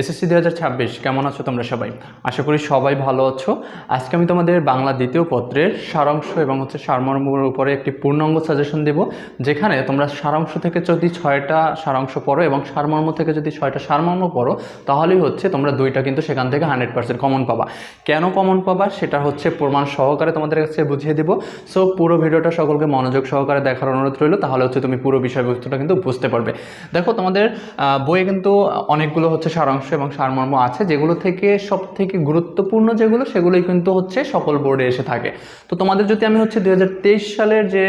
SSC দু হাজার ছাব্বিশ, কেমন আছো তোমরা সবাই? আশা করি সবাই ভালো আছো। আজকে আমি তোমাদের বাংলা দ্বিতীয় পত্রের সারাংশ এবং হচ্ছে সারমর্মের উপরে একটি পূর্ণাঙ্গ সাজেশন দেব, যেখানে তোমরা সারাংশ থেকে যদি ছয়টা সারাংশ পড়ো এবং সারমর্ম থেকে যদি ছয়টা সারমর্ম পড়ো, তাহলেই হচ্ছে তোমরা দুইটা কিন্তু সেখান থেকে হান্ড্রেড পার্সেন্ট কমন পাবা। কেন কমন পাবা সেটা হচ্ছে প্রমাণ সহকারে তোমাদের কাছে বুঝিয়ে দেবো। সো পুরো ভিডিওটা সকলকে মনোযোগ সহকারে দেখার অনুরোধ রইল, তাহলে হচ্ছে তুমি পুরো বিষয়বস্তুটা কিন্তু বুঝতে পারবে। দেখো তোমাদের বইয়ে কিন্তু অনেকগুলো হচ্ছে সারাংশ এবং সারমর্ম আছে, যেগুলো থেকে সব থেকে গুরুত্বপূর্ণ যেগুলো, সেগুলোই কিন্তু হচ্ছে সকল বোর্ডে এসে থাকে। তো তোমাদের যদি আমি হচ্ছে দু হাজার তেইশ সালের যে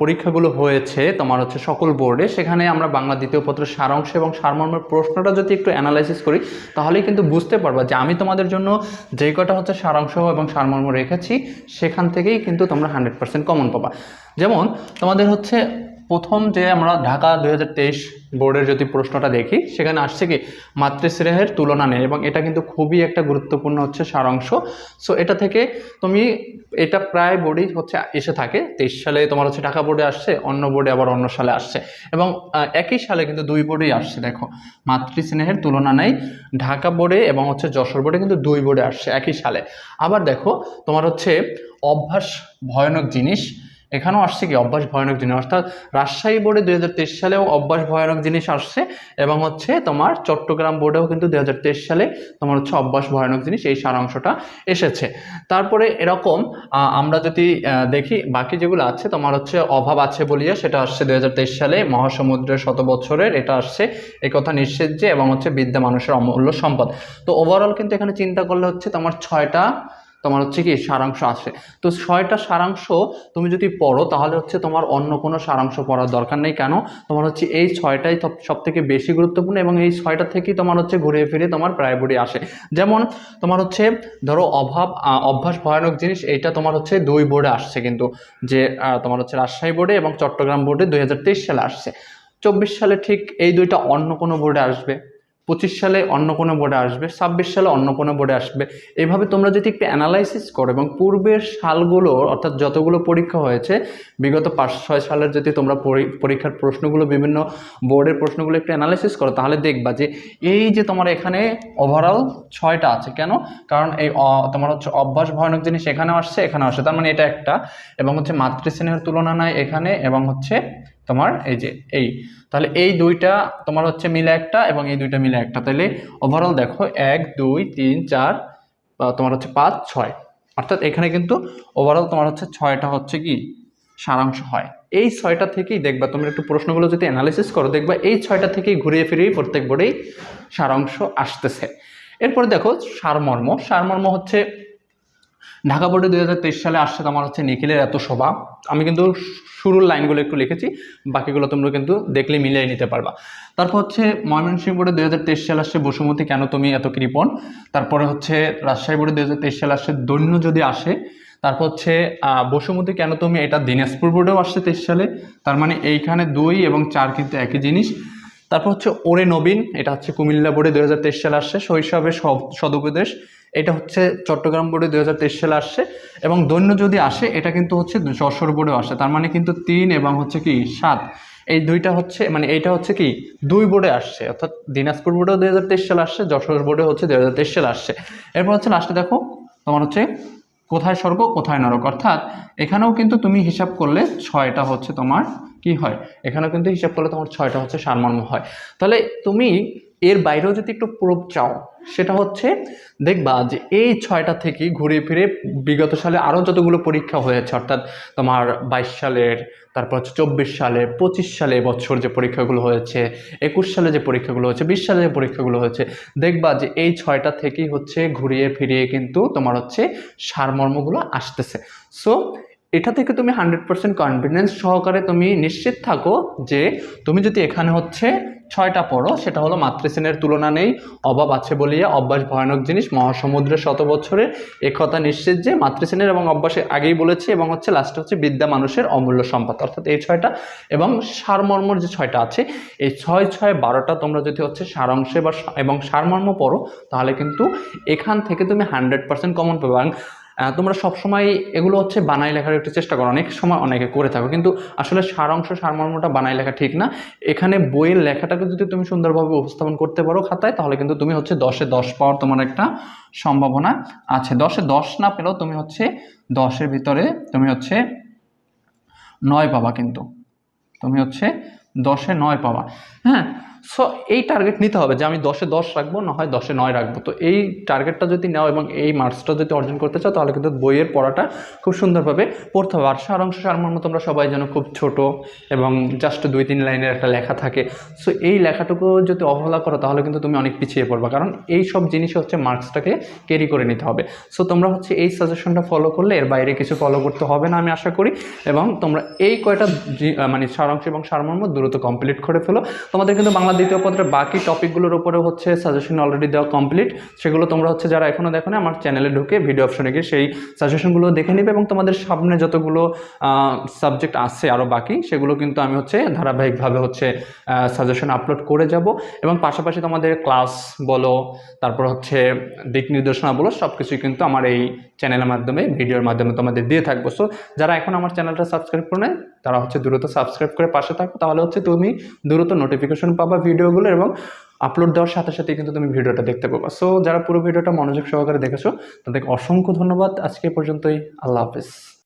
পরীক্ষাগুলো হয়েছে, তোমার হচ্ছে সকল বোর্ডে সেখানে আমরা বাংলা দ্বিতীয় পত্র সারাংশ এবং সারমর্মের প্রশ্নটা যদি একটু অ্যানালাইসিস করি, তাহলেই কিন্তু বুঝতে পারবা যে আমি তোমাদের জন্য যে কটা হচ্ছে সারাংশ এবং সারমর্ম রেখেছি, সেখান থেকেই কিন্তু তোমরা হান্ড্রেড পার্সেন্ট কমন পাবা। যেমন তোমাদের হচ্ছে প্রথম যে আমরা ঢাকা দুই হাজার তেইশ বোর্ডের যদি প্রশ্নটা দেখি, সেখানে আসছে কি, মাতৃস্নেহের তুলনা নেই এবং এটা কিন্তু খুবই একটা গুরুত্বপূর্ণ হচ্ছে সারাংশ। সো এটা থেকে তুমি, এটা প্রায় বোর্ডেই হচ্ছে এসে থাকে। তেইশ সালে তোমার হচ্ছে ঢাকা বোর্ডে আসছে, অন্য বোর্ডে আবার অন্য সালে আসছে। এবং একই সালে কিন্তু দুই বোর্ডেই আসছে, দেখো। মাতৃস্নেহের তুলনা নেই, ঢাকা বোর্ডে এবং হচ্ছে যশোর বোর্ডে কিন্তু দুই বোর্ডে আসছে, একই সালে। আবার দেখো, তোমার হচ্ছে অভ্যাস ভয়ানক জিনিস এখানেও আসছে কি? অভ্যাস ভয়ানক জিনিস। অর্থাৎ রাজশাহী বোর্ডে দুই হাজার তেইশ সালেও অভ্যাস ভয়ানক জিনিস আসছে এবং হচ্ছে তোমার চট্টগ্রাম বোর্ডেও কিন্তু দুই হাজার তেইশ সালে তোমার হচ্ছে অভ্যাস ভয়ানক জিনিস এই সারাংশটা এসেছে। তারপরে এরকম আমরা যদি দেখি বাকি যেগুলো আছে, তোমার হচ্ছে অভাব আছে বলিয়া সেটা আসছে দুই সালে মহাসমুদ্রের শত বছরের এটা আসছে। এই কথা নিশ্চিত যে, এবং হচ্ছে বিদ্যা মানুষের অমূল্য সম্পদ। তো ওভারঅল কিন্তু এখানে চিন্তা করলে হচ্ছে তোমার ছয়টা তোমার হচ্ছে কি সারাংশ আসে তো ছয়টা সারাংশ তুমি যদি পড়ো, তাহলে হচ্ছে তোমার অন্য কোনো সারাংশ পড়ার দরকার নেই। কেন? তোমার হচ্ছে এই ছয়টাই সব থেকে বেশি গুরুত্বপূর্ণ এবং এই ছয়টা থেকেই তোমার হচ্ছে ঘুরে ফিরে তোমার প্রাইভেটি আসে। যেমন তোমার হচ্ছে, ধরো অভাব অভ্যাস ভয়ানক জিনিস, এইটা তোমার হচ্ছে দুই বোর্ডে আসছে কিন্তু। যে তোমার হচ্ছে রাজশাহী বোর্ডে এবং চট্টগ্রাম বোর্ডে দুই হাজার তেইশ সালে আসছে। চব্বিশ সালে ঠিক এই দুইটা অন্য কোনো বোর্ডে আসবে। পঁচিশ সালে অন্য কোনো বোর্ডে আসবে, ছাব্বিশ সালে অন্য কোনো বোর্ডে আসবে। এভাবে তোমরা যদি একটু অ্যানালাইসিস করো এবং পূর্বের সালগুলো, অর্থাৎ যতগুলো পরীক্ষা হয়েছে, বিগত পাঁচ, ছয় সালের যদি তোমরা পরি- পরীক্ষার প্রশ্নগুলো, বিভিন্ন বোর্ডের প্রশ্নগুলো একটু অ্যানালাইসিস করো, তাহলে দেখবা যে এই যে তোমার এখানে ওভারঅল ছয়টা আছে, কেন? কারণ এই তোমার হচ্ছে অভ্যাস ভয়ানক জিনিস এখানেও আসছে এখানেও আসছে। তার মানে এটা একটা। এবং হচ্ছে মাতৃস্নেহের তুলনা নাই এখানে, এবং হচ্ছে তোমার এই যে এই। তাহলে এই দুইটা তোমার হচ্ছে মিলে একটা এবং এই দুইটা মিলে একটা। তাহলে ওভারঅল দেখো এক, দুই, তিন, চার তোমার হচ্ছে পাঁচ, ছয়। অর্থাৎ এখানে কিন্তু ওভারঅল তোমার হচ্ছে ছয়টা হচ্ছে কি? সারাংশ হয়। এই ছয়টা থেকেই দেখবা তুমি একটু প্রশ্নগুলো যদি অ্যানালিসিস করো, দেখবা এই ছয়টা থেকেই ঘুরিয়ে ফিরিয়ে প্রত্যেক বোর্ডেই সারাংশ আসতেছে। এরপরে দেখো সারমর্ম। সারমর্ম হচ্ছে ঢাকা বোর্ডে দুই হাজার তেইশ সালে আসছে তোমার হচ্ছে নিখিলের এত শোভা। আমি কিন্তু শুরুর লাইনগুলো একটু লিখেছি, বাকিগুলো তোমরা কিন্তু দেখলে মিলিয়ে নিতে পারবা। তারপর হচ্ছে ময়মনসিংহ বোর্ডে দুই সালে আসছে বসুমতী কেন তুমি এত কৃপণ? তারপরে হচ্ছে রাজশাহী বোর্ডে দুই সালে আসছে দৈন্য যদি আসে, তারপর হচ্ছে বসুমতী কেন তুমি এটা দিনাজপুর বোর্ডেও আসছে তেইশ সালে, তার মানে এইখানে দুই এবং চার কিন্তু একই জিনিস। তারপর হচ্ছে ওরে নবীন, এটা হচ্ছে কুমিল্লা বোর্ডে দুই হাজার তেইশ সালে আসছে শৈশবের সব সদুপদেশ। এটা হচ্ছে চট্টগ্রাম বোর্ডে দুই হাজার তেইশ সালে আসছে এবং দৈন্য যদি আসে, এটা কিন্তু হচ্ছে যশোর বোর্ডেও আসে। তার মানে কিন্তু তিন এবং হচ্ছে কি সাত। এই দুইটা হচ্ছে মানে এইটা হচ্ছে কি দুই বোর্ডে আসছে। অর্থাৎ দিনাজপুর বোর্ডেও দুই হাজার তেইশ সালে আসছে, যশোর বোর্ডে হচ্ছে দু হাজার তেইশ সালে আসছে। এরপর হচ্ছে লাস্টে দেখো, তোমার হচ্ছে কোথায় স্বর্গ, কোথায় নরক। অর্থাৎ এখানেও কিন্তু তুমি হিসাব করলে ছয়টা হচ্ছে তোমার কি হয়? এখানেও কিন্তু হিসাব করলে তোমার ছয়টা হচ্ছে সারমর্ম হয়। তাহলে তুমি এর বাইরেও যদি একটু প্রুফ চাও, সেটা হচ্ছে দেখবা যে এই ছয়টা থেকে ঘুরে ফিরে বিগত সালে আরও যতগুলো পরীক্ষা হয়েছে, অর্থাৎ তোমার বাইশ সালের, তারপর হচ্ছে চব্বিশ সালে পঁচিশ সালে বছর যে পরীক্ষাগুলো হয়েছে, একুশ সালে যে পরীক্ষাগুলো হয়েছে, বিশ সালে যে পরীক্ষাগুলো হয়েছে, দেখবা যে এই ছয়টা থেকেই হচ্ছে ঘুরিয়ে ফিরিয়ে কিন্তু তোমার হচ্ছে সারমর্মগুলো আসতেছে। সো এটা থেকে তুমি হান্ড্রেড পার্সেন্ট কনফিডেন্স সহকারে তুমি নিশ্চিত থাকো যে তুমি যদি এখানে হচ্ছে ছয়টা পড়ো, সেটা হলো মাতৃশ্রেণীর তুলনা নেই, অভাব আছে বলিয়া অভ্যাস ভয়ানক জিনিস মহাসমুদ্রের শত বছরের এ কথা নিশ্চিত যে মাতৃশ্রেণীর এবং অভ্যাসে আগেই বলেছি এবং হচ্ছে লাস্টে হচ্ছে বিদ্যা মানুষের অমূল্য সম্পদ, অর্থাৎ এই ছয়টা এবং সারমর্মর যে ছয়টা আছে, এই ছয় ছয় বারোটা তোমরা যদি হচ্ছে সারাংশে বা এবং সারমর্ম পড়ো, তাহলে কিন্তু এখান থেকে তুমি হান্ড্রেড পার্সেন্ট কমন পাবে। তোমরা সবসময় এগুলো হচ্ছে বানাই লেখার একটু চেষ্টা করো। অনেক সময় অনেকে করে থাকো, কিন্তু আসলে সারাংশ সারমর্মটা বানাই লেখা ঠিক না। এখানে বইয়ের লেখাটাকে যদি তুমি সুন্দরভাবে উপস্থাপন করতে পারো খাতায়, তাহলে কিন্তু তুমি হচ্ছে দশে দশ পাওয়ার তোমার একটা সম্ভাবনা আছে। দশে দশ না পেলেও তুমি হচ্ছে দশের ভিতরে তুমি হচ্ছে নয় পাবা কিন্তু। তুমি হচ্ছে দশে নয় পাওয়া। হ্যাঁ সো এই টার্গেট নিতে হবে যে আমি দশে দশ রাখব, না হয় দশে নয় রাখব। তো এই টার্গেটটা যদি নাও এবং এই মার্কসটা যদি অর্জন করতে চাও, তাহলে কিন্তু বইয়ের পড়াটা খুব সুন্দরভাবে পড়তে হবে। আর সারাংশ সারমর্ম তোমরা সবাই যেন খুব ছোট এবং জাস্ট দুই তিন লাইনের একটা লেখা থাকে। সো এই লেখাটুকু যদি অবহেলা করো, তাহলে কিন্তু তুমি অনেক পিছিয়ে পড়বা। কারণ এই সব জিনিস হচ্ছে মার্কসটাকে ক্যারি করে নিতে হবে। সো তোমরা হচ্ছে এই সাজেশনটা ফলো করলে এর বাইরে কিছু ফলো করতে হবে না, আমি আশা করি। এবং তোমরা এই কয়টা মানে সারাংশ এবং সারমর্ম দ্রুত কমপ্লিট করে ফেলো। তোমাদের কিন্তু বাংলা দ্বিতীয় পত্রের বাকি টপিকগুলোর উপরে হচ্ছে সাজেশন অলরেডি দেওয়া কমপ্লিট সেগুলো তোমরা হচ্ছে যারা এখনও দেখো না আমার চ্যানেলে ঢুকে ভিডিও অপশনে গিয়ে সেই সাজেশনগুলো দেখে নেবে এবং তোমাদের সামনে যতগুলো সাবজেক্ট আছে আরও বাকি, সেগুলো কিন্তু আমি হচ্ছে ধারাবাহিকভাবে হচ্ছে সাজেশন আপলোড করে যাব। এবং পাশাপাশি তোমাদের ক্লাস বলো, তারপর হচ্ছে দিক নির্দেশনা বলো সব কিছুই কিন্তু আমার এই চ্যানেলের মাধ্যমে ভিডিওর মাধ্যমে তোমাদের দিয়ে থাকব। সো যারা এখন আমার চ্যানেলটা সাবস্ক্রাইব করে নেয় তারা হচ্ছে দ্রুত সাবস্ক্রাইব করে পাশে থাকো। তাহলে হচ্ছে তুমি দ্রুত নোটিফিকেশন পাবা ভিডিওগুলো এবং আপলোড দেওয়ার সাথে সাথে কিন্তু তুমি ভিডিওটা দেখতে পাবা। সো যারা পুরো ভিডিওটা মনোযোগ সহকারে দেখেছ, তাদেরকে অসংখ্য ধন্যবাদ। আজকে পর্যন্তই, আল্লাহ হাফেজ।